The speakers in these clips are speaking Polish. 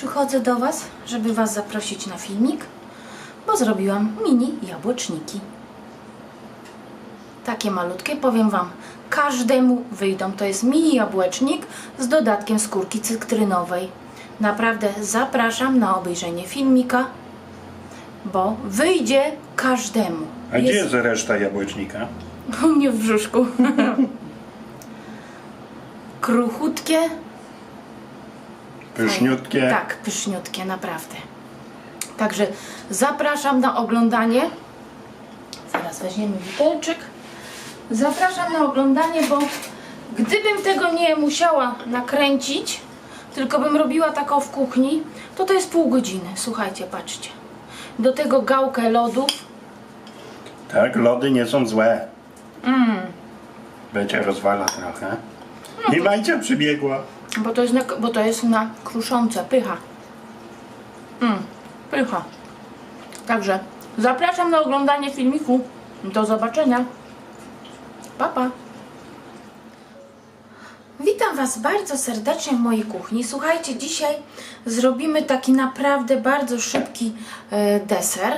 Przychodzę do Was, żeby Was zaprosić na filmik, bo zrobiłam mini jabłeczniki. Takie malutkie, powiem Wam, każdemu wyjdą. To jest mini jabłecznik z dodatkiem skórki cytrynowej. Naprawdę zapraszam na obejrzenie filmika, bo wyjdzie każdemu. A gdzie jest reszta jabłecznika? U mnie w brzuszku. Kruchutkie. Pyszniutkie. Tak, pyszniutkie, naprawdę. Także zapraszam na oglądanie. Zaraz weźmiemy widelczyk. Zapraszam na oglądanie, bo gdybym tego nie musiała nakręcić, tylko bym robiła taką w kuchni, to to jest pół godziny. Słuchajcie, patrzcie. Do tego gałkę lodów. Tak, lody nie są złe. Mm. Będzie rozwala trochę. I Majcia przybiegła. Bo to jest na, bo to jest na kruszące, pycha. Mm, pycha. Także zapraszam na oglądanie filmiku. Do zobaczenia. Pa, pa. Witam Was bardzo serdecznie w mojej kuchni. Słuchajcie, dzisiaj zrobimy taki naprawdę bardzo szybki e, deser.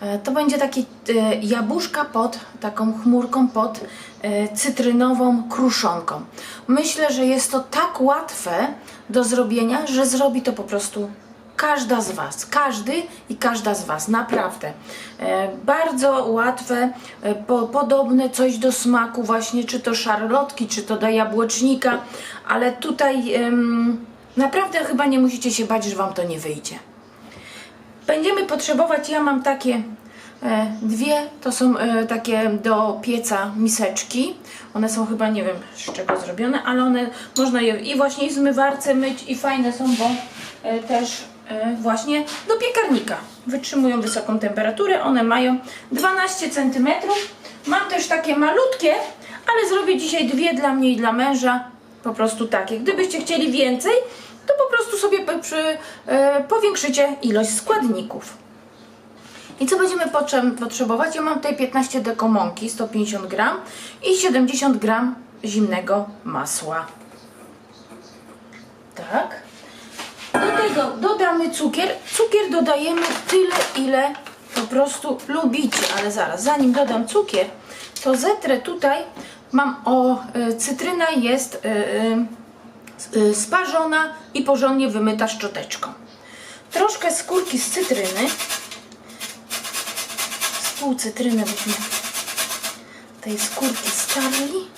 E, to będzie taki e, jabłuszka pod taką chmurką pod e, cytrynową kruszonką. Myślę, że jest to tak łatwe do zrobienia, że zrobi to po prostu każda z Was, każdy i każda z Was, naprawdę. E, bardzo łatwe, po, podobne coś do smaku właśnie, czy to szarlotki, czy to do jabłecznika, ale tutaj naprawdę chyba nie musicie się bać, że Wam to nie wyjdzie. Będziemy potrzebować, ja mam takie e, dwie, to są e, takie do pieca miseczki. One są chyba, nie wiem z czego zrobione, ale one można je i właśnie w zmywarce myć i fajne są, bo e, też właśnie do piekarnika. Wytrzymują wysoką temperaturę, one mają 12 cm. Mam też takie malutkie, ale zrobię dzisiaj dwie dla mnie i dla męża. Po prostu takie. Gdybyście chcieli więcej, to po prostu sobie przy, e, powiększycie ilość składników. I co będziemy potrze- potrzebować? Ja mam tutaj 15 deko mąki, 150 gram i 70 gram zimnego masła. Tak. Do tego dodamy cukier. Cukier dodajemy tyle, ile po prostu lubicie. Ale zaraz, zanim dodam cukier, to zetrę tutaj, mam o, y, cytryna jest y, sparzona i porządnie wymyta szczoteczką. Troszkę skórki z cytryny. Z pół cytryny byśmy tej skórki starli.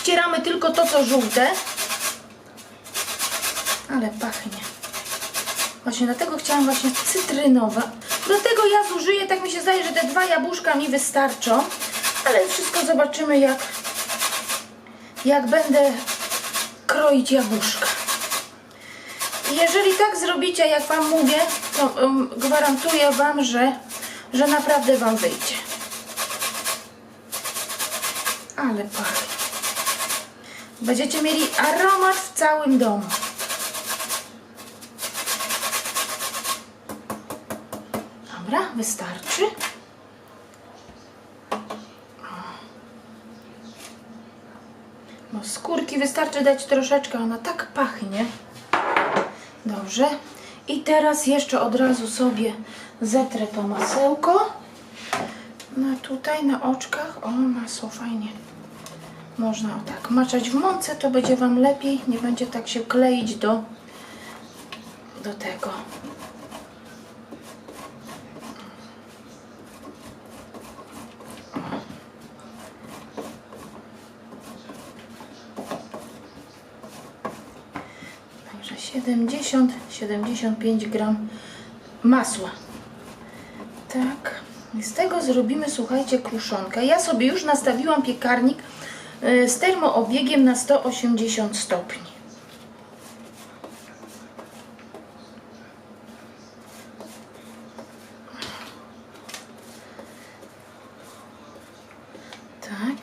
Ścieramy tylko to, co żółte. Ale pachnie. Właśnie dlatego chciałam właśnie cytrynowe. Do tego ja zużyję, tak mi się zdaje, że te dwa jabłuszka mi wystarczą. Ale wszystko zobaczymy jak, jak będę kroić jabłuszka. Jeżeli tak zrobicie, jak Wam mówię, to um, gwarantuję Wam, że, że naprawdę Wam wyjdzie. Ale pachnie. Będziecie mieli aromat w całym domu. Dobra, wystarczy. Skórki wystarczy dać troszeczkę, ona tak pachnie. Dobrze. I teraz jeszcze od razu sobie zetrę to masełko. No tutaj na oczkach. O, masło fajnie. Można o tak maczać w mące, to będzie Wam lepiej. Nie będzie tak się kleić do, do tego. Także 70-75 gram masła. Tak. Z tego zrobimy, słuchajcie, kruszonkę. Ja sobie już nastawiłam piekarnik y, z termoobiegiem na 180 stopni. Tak.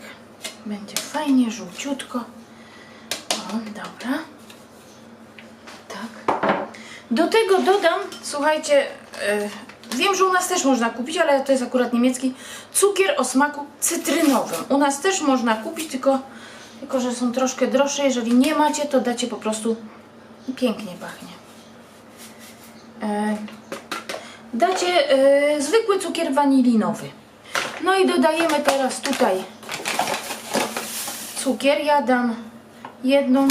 Będzie fajnie, żółciutko. O, dobra. Do tego dodam, słuchajcie, e, wiem, że u nas też można kupić, ale to jest akurat niemiecki, cukier o smaku cytrynowym. U nas też można kupić, tylko, tylko że są troszkę droższe. Jeżeli nie macie, to dacie po prostu pięknie pachnie. e, dacie e, zwykły cukier wanilinowy. No i dodajemy teraz tutaj cukier. Ja dam jedną,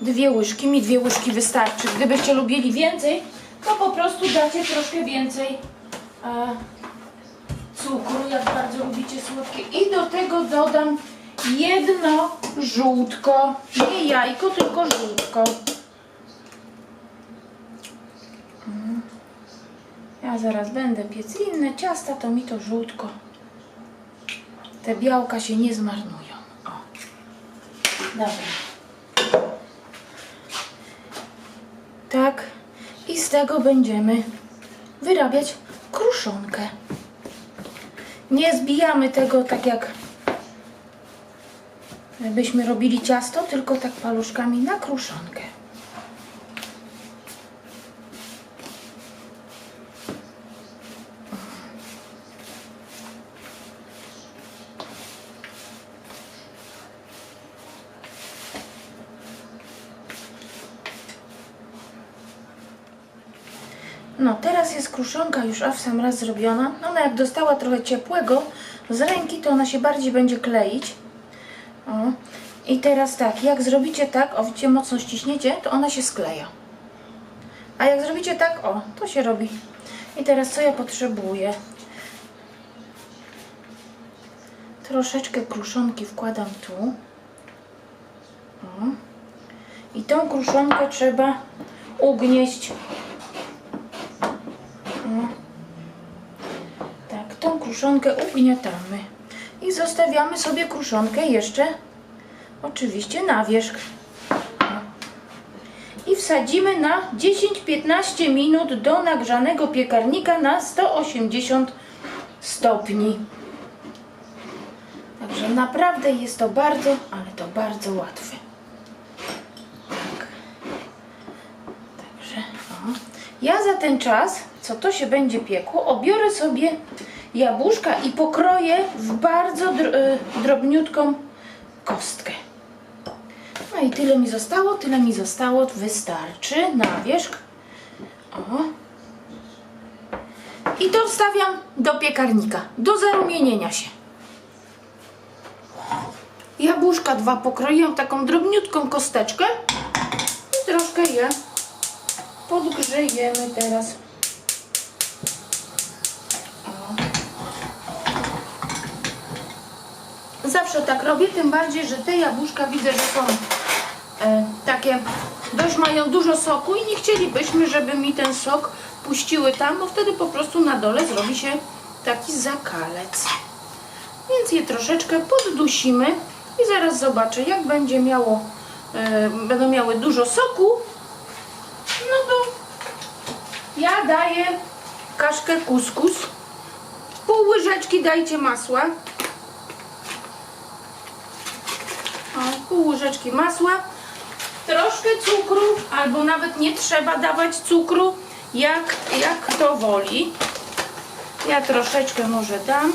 dwie łyżki. Mi dwie łyżki wystarczy. Gdybyście lubili więcej, to po prostu dacie troszkę więcej e, cukru, jak bardzo lubicie słodkie. I do tego dodam jedno żółtko. Nie jajko, tylko żółtko. Mm. Ja zaraz będę piec inne ciasta, to mi to żółtko. Te białka się nie zmarnują. O. Dobra. Tak. I z tego będziemy wyrabiać kruszonkę. Nie zbijamy tego tak jak byśmy robili ciasto, tylko tak paluszkami na kruszonkę. No, teraz jest kruszonka już a w sam raz zrobiona. Ona jak dostała trochę ciepłego z ręki, to ona się bardziej będzie kleić. O. I teraz tak, jak zrobicie tak, o widzicie, mocno ściśniecie, to ona się skleja. A jak zrobicie tak, o, to się robi. I teraz co ja potrzebuję? Troszeczkę kruszonki wkładam tu. O. I tą kruszonkę trzeba ugnieść Tak, tą kruszonkę ugniatamy. I zostawiamy sobie kruszonkę jeszcze oczywiście na wierzch. I wsadzimy na 10-15 minut do nagrzanego piekarnika na 180 stopni. Także naprawdę jest to bardzo, ale to bardzo łatwe. Tak. Także o. Ja za ten czas, co to się będzie piekło, obiorę sobie jabłuszka i pokroję w bardzo y, drobniutką kostkę. No i tyle mi zostało, tyle mi zostało, wystarczy na wierzch. O. I to wstawiam do piekarnika, do zarumienienia się. Jabłuszka dwa pokroiłam taką drobniutką kosteczkę i troszkę je podgrzejemy teraz. Zawsze tak robię, tym bardziej, że te jabłuszka widzę, że są e, takie, dość mają dużo soku i nie chcielibyśmy, żeby mi ten sok puściły tam, bo wtedy po prostu na dole zrobi się taki zakalec. Więc je troszeczkę poddusimy i zaraz zobaczę, jak będzie miało, e, będą miały dużo soku, no to ja daję kaszkę kuskus. Pół łyżeczki dajcie masła. O, pół łyżeczki masła. Troszkę cukru, albo nawet nie trzeba dawać cukru, jak, jak kto woli. Ja troszeczkę może dam.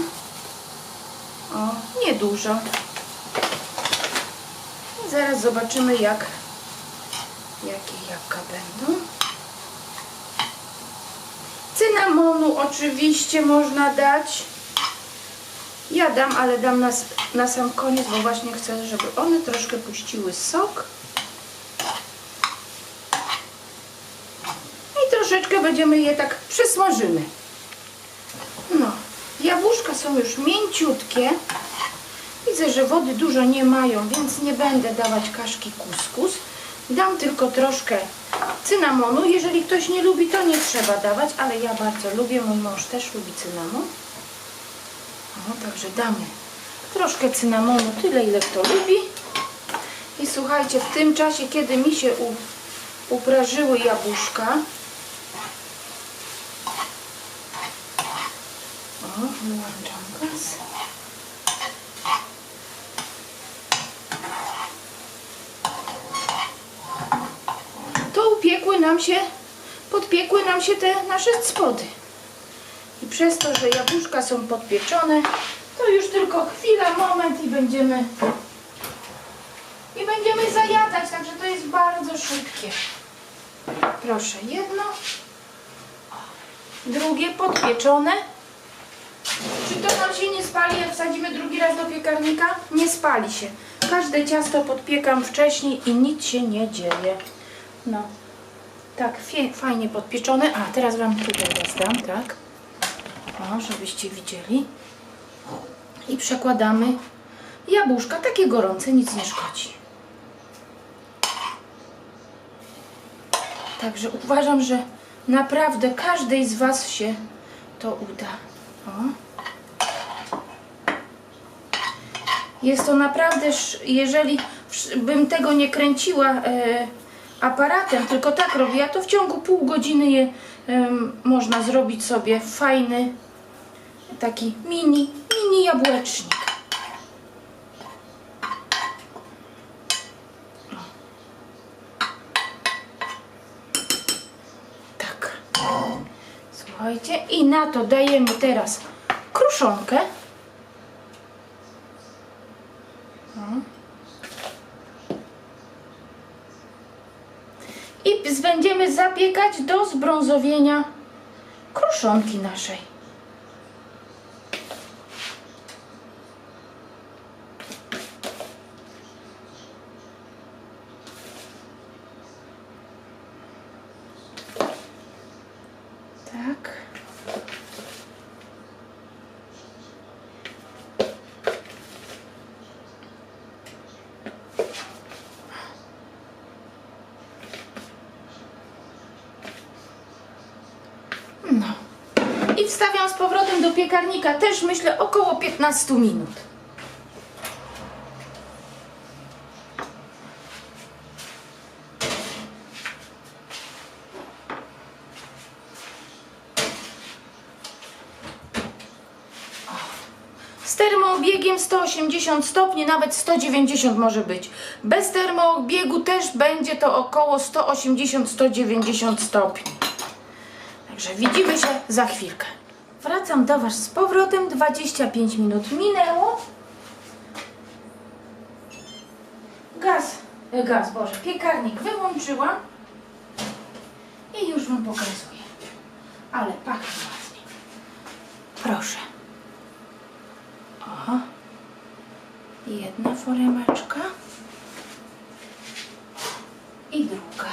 O, niedużo. Zaraz zobaczymy jak jakie jabłka będą. Cynamonu oczywiście można dać. Ja dam, ale dam na, na sam koniec, bo właśnie chcę, żeby one troszkę puściły sok. I troszeczkę będziemy je tak przesmażymy. No, jabłuszka są już mięciutkie. Widzę, że wody dużo nie mają, więc nie będę dawać kaszki kuskus. Dam tylko troszkę cynamonu. Jeżeli ktoś nie lubi, to nie trzeba dawać, ale ja bardzo lubię. Mój mąż też lubi cynamon. O, także damy troszkę cynamonu, tyle ile kto lubi. I słuchajcie, w tym czasie, kiedy mi się uprażyły jabłuszka, wyłączam gaz. to upiekły nam się, podpiekły nam się te nasze spody. Przez to, że jabłuszka są podpieczone, to już tylko chwila, moment i będziemy i będziemy zajadać, także to jest bardzo szybkie. Proszę, jedno. Drugie podpieczone. Czy to nam się nie spali, jak wsadzimy drugi raz do piekarnika? Nie spali się. Każde ciasto podpiekam wcześniej i nic się nie dzieje. No, tak, fajnie podpieczone. A, teraz Wam tutaj rozdam, tak? Żebyście widzieli. I przekładamy jabłuszka, takie gorące, nic nie szkodzi. Także uważam, że naprawdę każdej z Was się to uda. O. Jest to naprawdę, jeżeli bym tego nie kręciła e, aparatem, tylko tak robiła, to w ciągu pół godziny je em, można zrobić sobie fajny taki mini, mini jabłecznik. Tak. Słuchajcie, i na to dajemy teraz kruszonkę. O. I będziemy zapiekać do zbrązowienia kruszonki naszej. Tak. No. I wstawiam z powrotem do piekarnika też myślę około 15 minut. Z termoobiegiem 180 stopni, nawet 190 może być. Bez termoobiegu też będzie to około 180-190 stopni. Także widzimy się za chwilkę. Wracam do Was z powrotem. 25 minut minęło. Gaz, e, gaz, Boże, piekarnik wyłączyłam. I już Wam pokazuję. Ale pachnie ładnie. Proszę. O. Jedna foremeczka. I druga.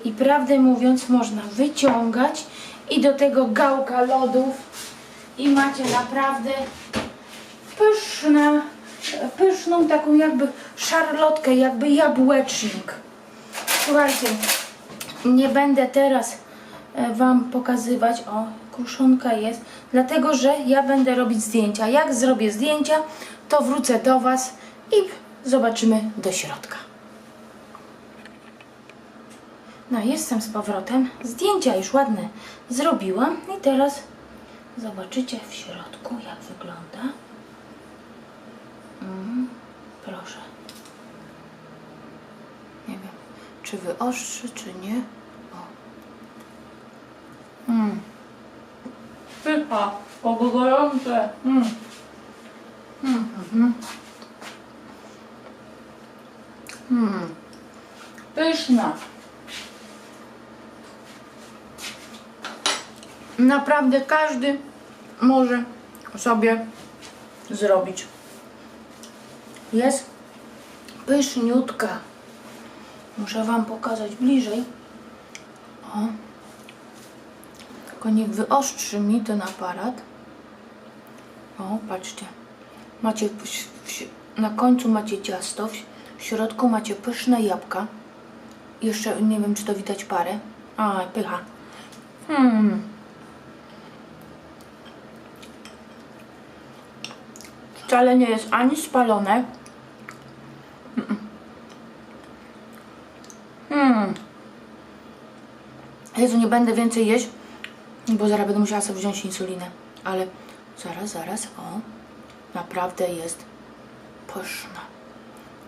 I prawdę mówiąc, można wyciągać i do tego gałka lodów i macie naprawdę pyszne, pyszną taką jakby szarlotkę, jakby jabłecznik. Słuchajcie, nie będę teraz e, Wam pokazywać, o, kruszonka jest, dlatego że ja będę robić zdjęcia. Jak zrobię zdjęcia, to wrócę do Was i zobaczymy do środka. No, jestem z powrotem. Zdjęcia już ładne zrobiłam i teraz zobaczycie w środku, jak wygląda. Mm, proszę. Nie wiem, czy wyostrzy, czy nie. O. Mm. Pycha, gorące. Mm. Mm, mhm. Mm. Pyszna. Naprawdę każdy może sobie zrobić. Jest pyszniutka. Muszę Wam pokazać bliżej. O. Tylko niech wyostrzy mi ten aparat. O, patrzcie. Macie na końcu macie ciasto, w środku macie pyszne jabłka. Jeszcze nie wiem, czy to widać parę. A, pycha. Hmm. Wcale nie jest ani spalone. Mm. Mm. Jezu, nie będę więcej jeść, bo zaraz będę musiała sobie wziąć insulinę. Ale zaraz, zaraz, o. Naprawdę jest pyszna.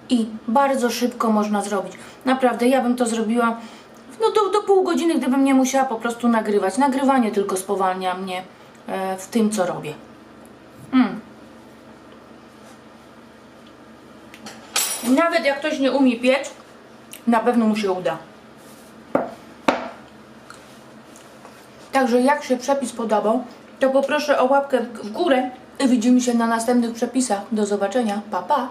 I bardzo szybko można zrobić. Naprawdę, ja bym to zrobiła no do, do pół godziny, gdybym nie musiała po prostu nagrywać. Nagrywanie tylko spowalnia mnie e, w tym, co robię. Mm. Nawet jak ktoś nie umie piec, na pewno mu się uda. Także jak się przepis podobał, to poproszę o łapkę w górę i widzimy się na następnych przepisach. Do zobaczenia. Pa, pa!